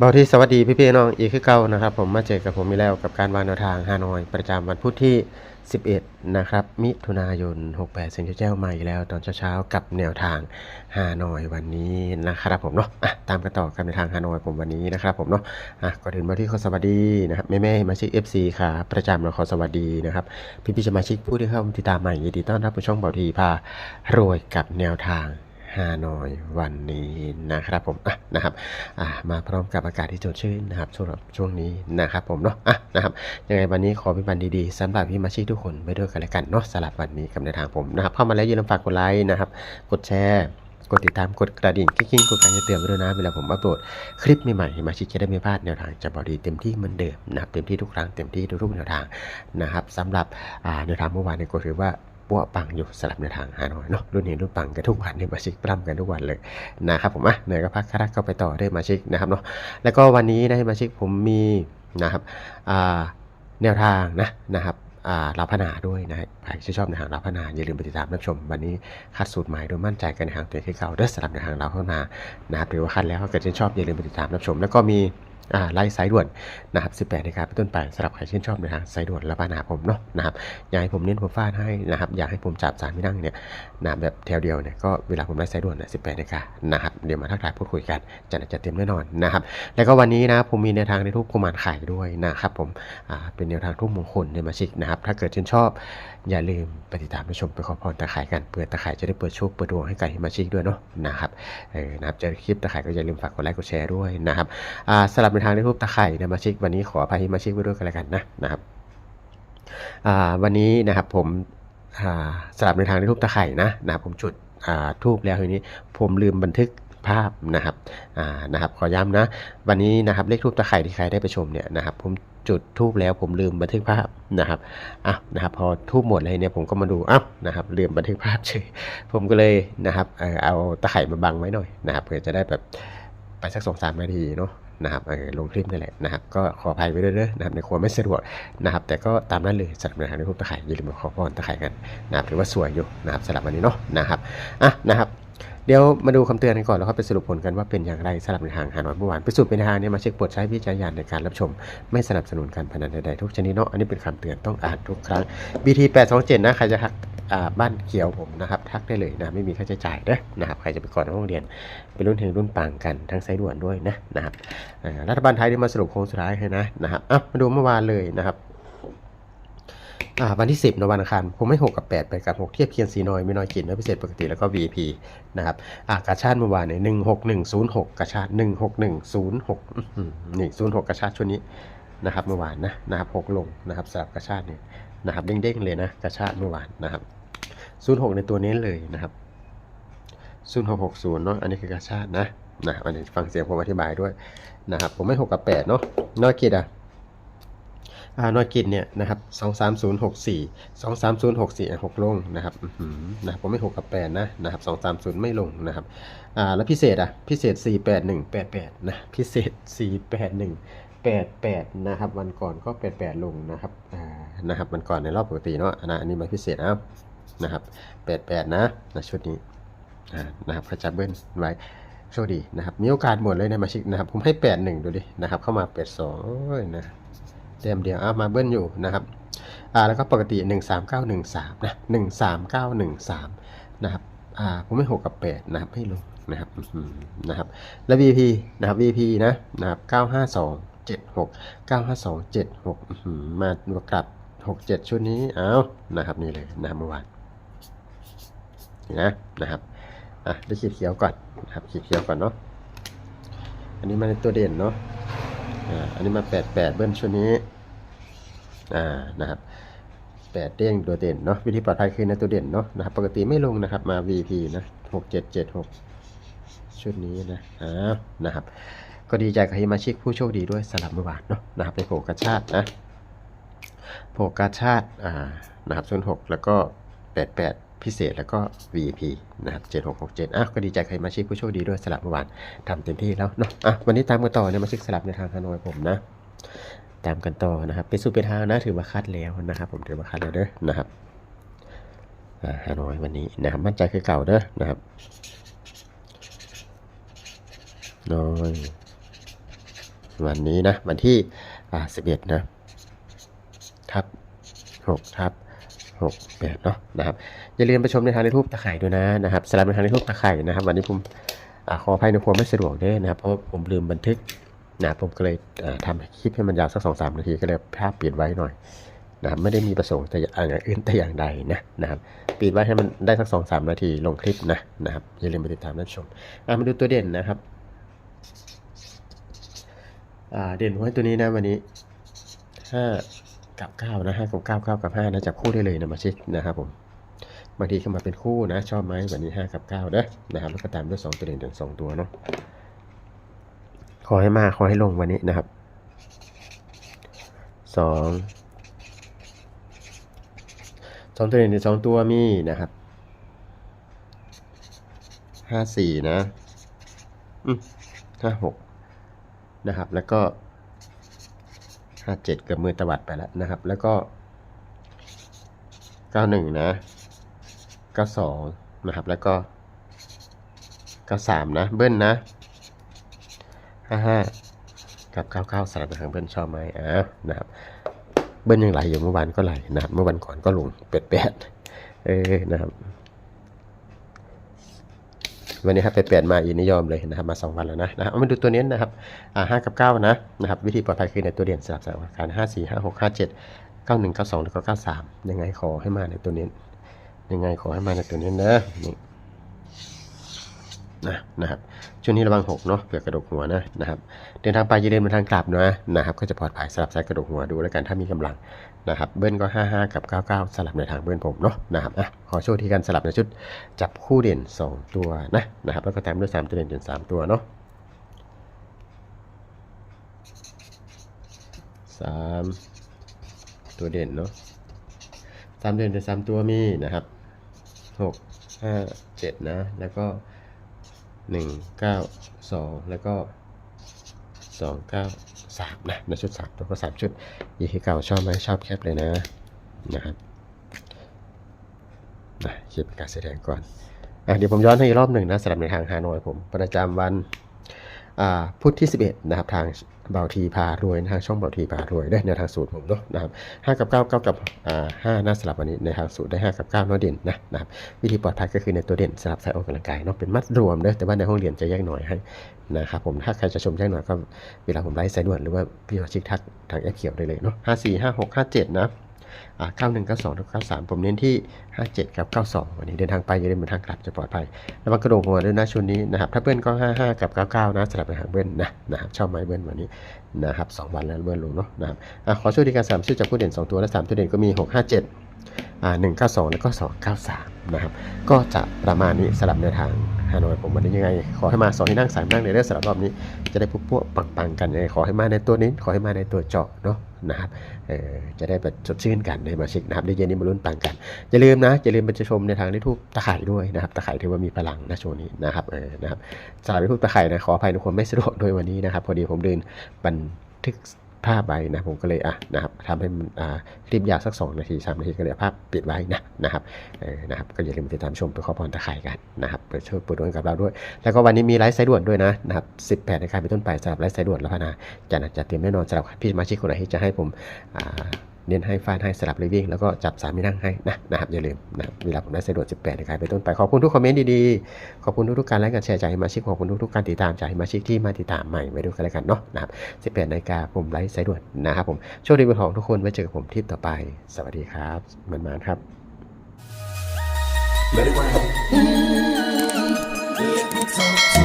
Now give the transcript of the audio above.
บาที่สวัสดีพี่พี่น้องอีกคือเก่านะครับ ผมมาเจอกับผมมีแล้วกับการวางแนวทางฮานอยประจำวันพุธที่ 11 นะครับ มิถุนายน 68เซนเจ้าใหม่แล้ว ตอนเช้าๆกับแนวทางฮานอยวันนี้นะครับผมเนาะะตามกันต่อกับแนวทางฮานอยผมวันนี้นะครับผมเนาะอะก่อนอื่นมาที่ขอสวัสดีนะครับแม่ๆมาชิก FC ค่ะประจำเราขอสวัสดีนะครับพี่พี่สมาชิกผู้ที่เข้ามาติดตามใหม่ยินดีต้อนรับผู้ช่องเบาทีพารวยกับแนวทาง ฮานอยวันนี้นะครับผมอะนะครับอะมาพร้อมกับอากาศที่สดชื่นนะครับสำหรับช่วงนี้นะครับผมเนาะอะนะครับยังไงวันนี้ขอเป็นวันดีๆสำหรับพี่มาชีทุกคนไปด้วยกันแล้วกันเนาะสำหรับวันนี้กับในวทางผมนะครับเข้ามาแล้วอย่าลืมฝากกดไลค์นะครับ กดแชร์กดติดตามกดกระดิ่งกิ๊งๆกดการจะเตือนไว้ด้วยนะเวลาผมอัปโหลดคลิปใหม่ๆมาชิจะได้ไม่พลาดแนวทางจะบอดีเต็มที่เหมือนเดิมนะครับเต็มที่ทุกครั้งเต็มที่ทุกๆแนวทางนะครับสำหรับแนวทางเมื่อวานเนี่ยก็ถือว่า ปัวปังอยู่สลับในทางฮานอยเนาะรุ่นนี้รุ่นปังกันทุกวันเนี่ยมาชิกปล้ำกันทุกวันเลยนะครับผมอะเหนื่อยก็พักครักก็ไปต่อได้มาชิกนะครับเนาะแล้วก็วันนี้นะมาชิกผมมีนะครับแนวทางนะนะครับอ่าเราพนาด้วยนะใครที่ชอบในทางเราพนาอย่าลืมไปติดตามรับชม วันนี้คัดสูตรใหม่โดยมั่นใจกันในทางตัวที่เก่าเด้อสลับในทางเราเข้ามานะครับหรือว่าคัดแล้วก็เกิดชื่นชอบอย่าลืมไปติดตามรับชม แล้วก็มี ไลฟ์สายด่วนนะครับ 18นาฬิกาเป็นต้นไปสำหรับใครชื่นชอบในทางสายด่วนและปานาผมเนาะนะครับอยากให้ผมเน้นผมฟาดให้นะครับอยากให้ผมจับสารไม่นั่งเนี่ยนะแบบแถวเดียวเนี่ยก็เวลาผมไลฟ์สายด่วนนะสิบแปดนาฬิกานะครับเดี๋ยวมาทักทายพูดคุยกันจะจะเต็มแน่นอนนะครับแล้วก็วันนี้นะผมมีแนวทางในทุกกุมารไข่ด้วยนะครับผมอ่าเป็นแนวทางทุกมงคลในมาชิกนะครับถ้าเกิดชื่นชอบอย่าลืมไปติดตามไปชมไปขอพรตะไคร่กันเปิดตะไคร่จะได้เปิดโชคเปิดดวงให้กับมาชิกด้วยเนาะนะครับเออนะครับเจอคลิปตะไคร่ก็อย่าลืมฝากกดไลค์กดแชร์ด้วยนะครับอ่าสลับในทางในรูปตะไคร่นะมาชิกวันนี้ขออภัยมาชิกไว้ด้วยกันแล้วกันนะนะครับวันนี้นะครับผมสลับในทางในทูบตะไคร่นะนะครับผมจุดทูบแล้วทีนี้ผมลืมบันทึกภาพนะครับนะครับขอย้ำนะ วันนี้นะครับเลขทูบตะไคร่ที่ใครได้ไปชมเนี่ยนะครับผมจุดทูบแล้วผมลืมบันทึกภาพนะครับอะนะครับพอทูบหมดเลยเนี่ยผมก็มาดูอ้าวนะครับลืมบันทึกภาพเฉยผมก็เลยนะครับเออเอาตะไคร่มาบังไว้หน่อยนะครับเพื่อจะได้แบบไปสักสองสามนาทีเนาะ นะครับลงคลิปนี่แหละนะครับก็ขออภัยไว้ด้วยเด้อนะครับในครัวไม่สะดวกนะครับแต่ก็ตามนั้นเลยสำหรับในทางที่พบตะไคร่อย่าลืมมาขอพรตะไคร่กันนะครับถือว่าสวยอยู่นะครับสำหรับวันนี้เนาะนะครับอะนะครับเดี๋ยวมาดูคำเตือนกันก่อนแล้วก็ไปสรุปผลกันว่าเป็นอย่างไรสำหรับในทางหาหน่อยเมื่อวานไปสุดเป็นทางเนี่ยมาเช็คปรดใช้วิจารณญาณในการรับชม ไม่สนับสนุนการพนันใดๆทุกชนิดเนาะอันนี้เป็นคำเตือนต้องอ่านทุกครั้ง BT 827นะใครจะทัก บ้านเขียวผมนะครับ ทักได้เลยนะไม่มีค่าใช้จ่ายเด้อนะครับใครจะไปก่อนห้องเรียนไปรุ่นถึงรุ่นปังกันทั้งไซด่วนด้วยนะนะครับรัฐบาลไทยได้มาสรุปโค้งสุดท้ายให้นะนะครับอะมาดูเมื่อวานเลยนะครับวันที่ 10ในวันอังคารผมให้6กับ8ไปกับ 6 เทียบเคียงสีน้อยไม่น้อยกินและพิเศษปกติแล้วก็ VP นะครับอ่ากาชาติเมื่อวานเนี่ย16106กาชาติ16106อื้อหือนี่06กาชาติช่วงนี้นะครับเมื่อวานนะนะครับ6ลงนะครับสำหรับกาชาติเนี่ยนะครับเด้งๆเลยนะกาชาติเมื่อวานนะครับ 06 ในตัวนี้เลยนะครับ 0660เนาะอันนี้คือกาชาตินะนะอันนี้ฟังเสียงผมอธิบายด้วยนะครับ ผมให้6กับ8เนาะนอยกิดอะอ่านอยกินเนี่ยนะครับสองสามศูนย์หกสี่สองสามศูนย์หกสี่หกลงนะครับอื้อหือนะผมไม่หกกับแปดนะนะครับสองสามศูนย์ไม่ลงนะครับอ่าแล้วพิเศษอะพิเศษสี่แปดหนึ่งแปดแปดนะพิเศษสี่แปดหนึ่งแปดแปดนะครับวันก่อนก็แปดแปดลงนะครับอ่านะครับวันก่อนในรอบปกติเนาะอันะอันนี้มาพิเศษเอา นะครับแปดแปดนะนะชุดนี้นะครับขจับเบิ้ลไว้โชคดีนะครับ มีโอกาสหมดเลยในมาชิกนะครับ ผมให้แปดหนึ่งดูดินะครับ เข้ามาแปดสองนะเต็มเดียวอะมาเบิ้ลอยู่นะครับอ่าแล้วก็ปกติ 13913นะ13913นะครับอ่าผมไม่หกกับ8นะครับให้ลงนะครับนะครับแล้ว VP นะครับ VP นะนะครับ952 76 952 76อื้อหือมากลับ 67 ชุดนี้เอานะครับนี่เลยนะครับเมื่อวาน นะนะครับอะได้ขีดเขียวก่อนนะครับขีดเขียวก่อนเนาะอันนี้มาในตัวเด่นเนาะอ่าอันนี้มาแปดแปดเบิ้ลชุดนี้อ่านะครับแปดเด้งตัวเด่นเนาะวิธีปลอดภัยคือในตัวเด่นเนาะนะครับปกติไม่ลงนะครับมา VP นะหกเจ็ดเจ็ดหกชุดนี้นะอ่านะครับ ก็ดีใจกับฮิมาชิกผู้โชคดีด้วยสลับเมื่อวานเนาะนะครับไปโผกระชาตินะโผกระชาติอ่านะครับส่วนหกแล้วก็แปดแปด พิเศษแล้วก็ VIP นะครับ7667อะก็ดีใจใครมาชิกผู้โชคดีด้วยสลับเมื่อวานทำเต็มที่แล้วเนาะอะวันนี้ตามกันต่อเนี่ยมาชิกสลับในทางฮานอยผมนะตามกันต่อนะครับเป็นสูตรเป็นทางนะถือว่าคัดแล้วนะครับผมถือว่าคัดแล้วเด้อนะครับฮานอยวันนี้นะครับมั่นใจคือเก่าเด้อนะครับน้อยวันนี้นะวันที่อ่าสิบเอ็ดนะทับหกทับ หกแปดเนาะนะครับอย่าลืมไปชมในทางในรูปตะไคร่ด้วยนะนะครับสำหรับในทางในรูปตะไคร่นะครับ วันนี้ผมอขออภัยในความไม่สะดวกด้วยนะครับเพราะผมลืมบันทึกนะผมก็เลยอ่าทำคลิปให้มันยาวสักสองสามนาทีก็เลยภาพเปลี่ยนไว้หน่อยนะครับไม่ได้มีประสงค์แต่อย่างอื่นแต่อย่างใดนะนะครับปิดไว้ให้มันได้สักสองสามนาทีลงคลิปนะนะครับอย่าลืมไปติดตามรับชมมาดูตัวเด่นนะครับเด่นไว้ตัวนี้นะวันนี้ห้า กับเก้านะห้ากับเก้าเก้ากับห้านะจับคู่ได้เลยนะมาช็คนะครับผมบางทีเข้ามาเป็นคู่นะ ชอบไหมวันนี้5กับเด้อนะนะครับแล้วก็ตามด้วย2ตัวเด่นถึง2ตัวเนาะขอให้มาขอให้ลงวันนี้นะครับ2 2ตัวเด่นถึง2ตัวมีนะครับ54นะอืม56นะครับ แล้วก็ 57เจ็ดเกือบมือตวัดไปแล้วนะครับ แล้วก็91นะ92นะครับ แล้วก็93นะ เบิ้ลนะ55กับ99สลับไปทางเบิ้ลชอบไหมอ่านะครับเบิ้ลยังไหลอยู่เมื่อวานก็ไหลนะครับ เมื่อวันก่อนก็ลงเป็ดแปดเออนะครับ วันนี้ครับไปเปลี่ยนมาอีนิยมเลยนะครับมาสองวันแล้วนะนะครับเอามาดูตัวนี้นะครับอ่าห้ากับเก้านะนะครับวิธีปลอดภัยคือในตัวเด่นสลับสลับกันห้าสี่ห้าหกห้าเจ็ดเก้าหนึ่งเก้าสองแล้วก็เก้าสามยังไงขอให้มาในตัวนี้ยังไงขอให้มาในตัวนี้นะนี่ นะนะครับช่วงนี้ระวังหกเนาะเผื่อกระดกหัวนะนะครับเดินทางไปอย่าเดินมาทางกลับนะนะครับก็จะปลอดภัยสลับซ้ายกระดกหัวดูแล้วกันถ้ามีกำลังนะครับเบิ้ลก็ 55 กับ 99 สลับในทางเบิ้ลผมเนาะนะครับอะขอโชว์ที่การสลับในชุดจับคู่เด่น 2 ตัวนะนะครับแล้วก็ตามด้วย 3 ตัวเด่นจน3ตัวเนาะสามตัวเด่นเนาะสามเด่นจนสามตัวมีนะครับหกห้าเจ็ดนะ แล้วก็ หนึ่งเก้าสองแล้วก็สองเก้าสามนะในชุดสามตัวก็สามชุดยี่ห้อเก่าชอบไหมชอบแคปเลยนะนะครับนะคลิปการแสดงก่อนอะเดี๋ยวผมย้อนให้อีกรอบหนึ่งนะสำหรับในทางฮานอยผม ประจำวัน พุทธที่ 11 นะครับทางเบาทีพารวยทางช่องเบาทีพารวยได้ในทางสูตรผมเนาะนะครับ5กับ9 9กับอ่า5น่าสลับวันนี้ในทางสูตรได้5กับ9เนาะเด่นนะนะครับวิธีปลอดภัยก็คือในตัวเด่นสลับใส่ออกกำลังกายเนาะเป็นมัดรวมเด้อแต่ว่าในห้องเรียนจะแยกหน่อยให้นะครับผมถ้าใครจะชมแยกหน่อยก็เวลาผมไลฟ์สายด่วนหรือว่าพี่มาชิกทักทางแอปเขียวได้เลยเนาะห้าสี่ห้าหกห้าเจ็ดนะ อ่าเก้าหนึ่งเก้าสองเก้าสามผมเน้นที่ห้าเจ็ดกับเก้าสองวันนี้เดินทางไปอย่าลืมเดินทางกลับจะปลอดภัยระวังกระโดดหัวด้วยนะชุดนี้นะครับ ถ้าเบิ้ลก็ห้าห้ากับเก้าเก้านะสลับไปหางเบิ้ลนะนะครับชอบไหมเบิ้ลวันนี้นะครับสองวันแล้วเบิ้ลลงเนาะนะครับอขอช่วยดีการสามชื่อจากผู้เด่นสองตัวและสามตัวเด่นก็มีหกห้าเจ็ดอ่าหนึ่งเก้าสองแล้วก็สองเก้าสามนะครับ ก็จะประมาณนี้สลับในวทางฮานอยผมวันนี้ยังไง ขอให้มาสองที่นั่งสามนั่งในเรื่องสลับรอบนี้ จะได้ปุ๊บปุ๊บปังปังๆกันยังไงขอให้มาในตัวนี้ ขอให้มาในตัวเจาะเนาะ นะครับเออจะได้แบบสดชื่นกันในมาชิกนะครับเดี๋ยวเย็นนี้มาลุ้นปังกัน อย่าลืมนะ อย่าลืมไปชมในทางที่ทูบตะไคร่ด้วยนะครับ ตะไคร่ถือว่ามีพลังนะโชว์นี้นะครับเออนะครับสำหรับทูบตะไคร่นะขออภัยทุกคนไม่สะดวกด้วยวันนี้นะครับ พอดีผมเดินบันทึก ภาพไว้นะผมก็เลยอะนะครับทำให้มันอ่าคลิปยาวสัก 2 นาที 3 นาทีก็เลยภาพปิดไว้นะนะครับเออนะครับก็อย่าลืมติดตามชมไปขอพรตะไคร่กันนะครับเปิดช่วยเปิดดวงกับเราด้วย แล้วก็วันนี้มีไลฟ์สายด่วนด้วยนะนะครับสิบแปดนาฬิกาเป็นต้นไปสำหรับไลฟ์สายด่วนแล้วพนาจะนัดจะเตรียมแน่นอนสำหรับพี่สมาชิกคนไหนที่จะให้ผมอ่า เน้นให้ฟานให้สลับเลยวิ่งแล้วก็จับสามีนั่งให้นะนะครับอย่าลืมนะเวลาผมได้สะดวก18นะครับไปต้นไปขอบคุณทุกคอมเมนต์ดีๆ ขอบคุณทุกๆการไลค์การแชร์จากสมาชิกขอบคุณทุกๆการติดตามจากมาชิกที่มาติดตามใหม่ไว้ด้วยกันแล้วกันเนาะนะครับ18นาฬิกาผมไลค์สะด่วนนะครับผมโชคดีเป็นของทุกคนไว้เจอกับผมทิปต่อไป สวัสดีครับมันมาครับ Let it rain. Let it